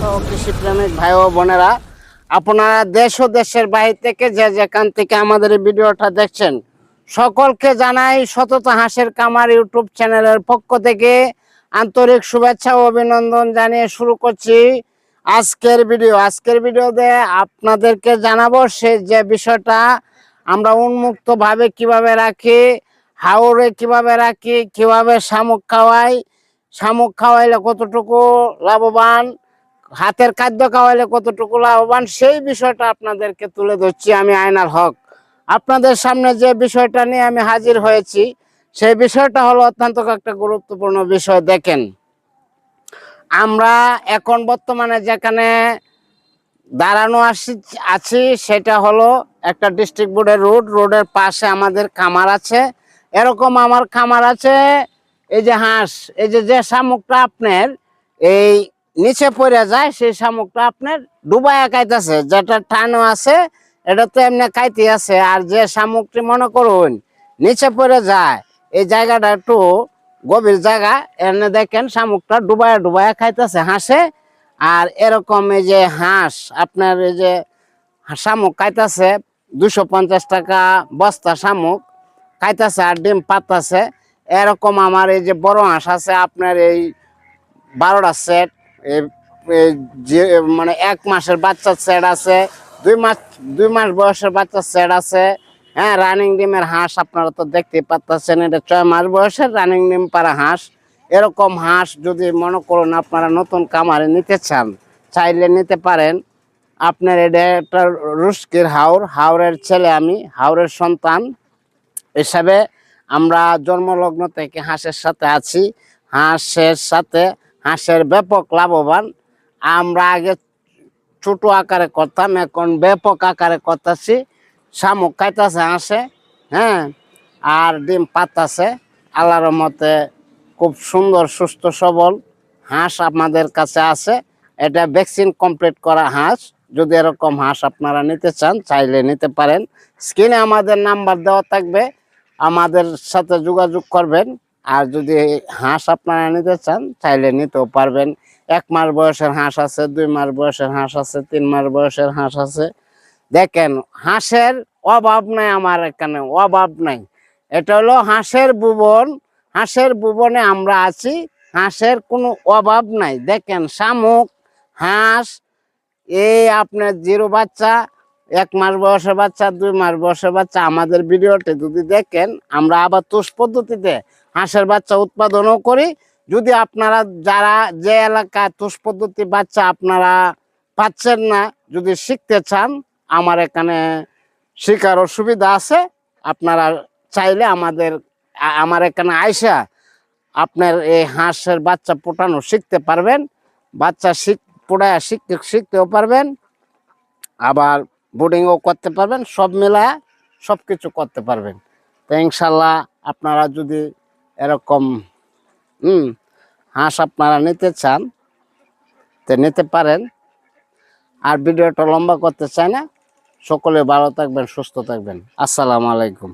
শ্রমিক ভাই ও বোনেরা, আপনারা দেশ ও দেশের বাইরে থেকে যে যেখান থেকে আমাদের ভিডিওটা দেখছেন, সকলকে জানাই সতত হাঁসের কামার ইউটিউব চ্যানেলের পক্ষ থেকে আন্তরিক শুভেচ্ছা ও অভিনন্দন জানিয়ে শুরু করছি আজকের ভিডিও। আজকের ভিডিওতে আপনাদেরকে জানাব সে যে বিষয়টা আমরা উন্মুক্ত ভাবে কীভাবে রাখি হাওড়ে কীভাবে রাখি, কীভাবে শামুক খাওয়াই, শামুক খাওয়াইলে কতটুকু লাভবান হাতের খাদ্য খাওয়াইলে কতটুকু লাভবান, সেই বিষয়টা আপনাদেরকে তুলে ধরছি আমি আয়নার হক। আপনাদের সামনে যে বিষয়টা নিয়ে আমি হাজির হয়েছি, সেই বিষয়টা হলো অত্যন্ত একটা গুরুত্বপূর্ণ বিষয়। দেখেন, আমরা এখন বর্তমানে যেখানে দাঁড়ানো আসি, আছি, সেটা হলো একটা ডিস্ট্রিক্ট বোর্ডের রোড। রোডের পাশে আমাদের খামার আছে। এরকম আমার খামার আছে, এই যে হাঁস, এই যে যে শামুকটা আপনার, এই নিচে পড়ে যায়, সেই শামুকটা আপনার ডুবাইয়া খাইতেছে। যেটা টানো আছে, এটা তো এমনি খাইতে আছে। আর যে শামুকটি মনে করুন, নিচে পড়ে যায়, এই জায়গাটা একটু গভীর জায়গা, এনে দেখেন শামুকটা ডুবাইয়া ডুবাইয়া খাইতেছে হাঁসে। আর এরকম এই যে হাঁস, আপনার এই যে শামুক খাইতেছে, দুশো পঞ্চাশ টাকা বস্তা শামুক খাইতেছে আর ডিম পাতাছে এরকম আমার এই যে বড় হাঁস আছে, আপনার এই বারোটা সেট যে মানে এক মাসের বাচ্চার সেট আছে, দুই মাস দুই মাস বয়সের বাচ্চার সেট আছে। হ্যাঁ রানিং ডিমের হাঁস আপনারা তো দেখতেই পাচ্ছেন, এটা ছয় মাস বয়সের রানিং ডিম পারা হাঁস। এরকম হাঁস যদি মনে করুন আপনারা নতুন কামারে নিতে চান, চাইলে নিতে পারেন। আপনার এটা একটা রুস্কির হাওর, হাওরের ছেলে আমি, হাওরের সন্তান হিসাবে আমরা জন্মলগ্ন থেকে হাঁসের সাথে আছি। হাঁসের সাথে হাঁসের ব্যাপক লাভবান। আমরা আগে ছোট আকারে করতাম, এখন ব্যাপক আকারে করতেছি। শামুক খাইতেছে হাঁসে হ্যাঁ? আর ডিম পাতাছে আল্লাহর মতে খুব সুন্দর, সুস্থ, সবল হাঁস আমাদের কাছে আছে। এটা ভ্যাকসিন কমপ্লিট করা হাঁস। যদি এরকম হাঁস আপনারা নিতে চান, চাইলে নিতে পারেন। স্ক্রিনে আমাদের নাম্বার দেওয়া থাকবে। আমাদের সাথে যোগাযোগ করবেন। আর যদি হাঁস আপনারা নিতে চান চাইলে নিতেও পারবেন। এক মাস বয়সের হাঁস আছে, দুই মাস বয়সের হাঁস আছে, তিন মাস বয়সের হাঁস আছে। দেখেন, হাঁসের অভাব নাই আমার এখানে, অভাব নাই। এটা হলো হাঁসের ভুবন। হাঁসের ভুবনে আমরা আছি, হাঁসের কোনো অভাব নাই। দেখেন, শামুক, হাঁস, এই আপনার জিরো বাচ্চা, এক মাস বয়সের বাচ্চা, দুই মাস বয়সের বাচ্চা। আমাদের ভিডিওতে যদি দেখেন, আমরা আবার তুষ পদ্ধতিতে হাঁসের বাচ্চা উৎপাদনও করি। যদি আপনারা যারা যে এলাকায় তুষ পদ্ধতি বাচ্চা আপনারা পাচ্ছেন না, যদি শিখতে চান, আমার এখানে শেখারও সুবিধা আছে, আপনারা চাইলে আমাদের আমার এখানে আইসা আপনার এই হাঁসের বাচ্চা পোটানো শিখতে পারবেন, বাচ্চা শিখ, পোড়ায় শিখতে শিখতেও পারবেন, আবার বোর্ডিংও করতে পারবেন, সব মিলায় সব কিছু করতে পারবেন। তো ইনশাল্লাহ আপনারা যদি এরকম, হুম, হাঁস আপনারা নিতে চান, তো নিতে পারেন। আর ভিডিওটা লম্বা করতে চাই না। সকলে ভালো থাকবেন, সুস্থ থাকবেন। আসসালামু আলাইকুম।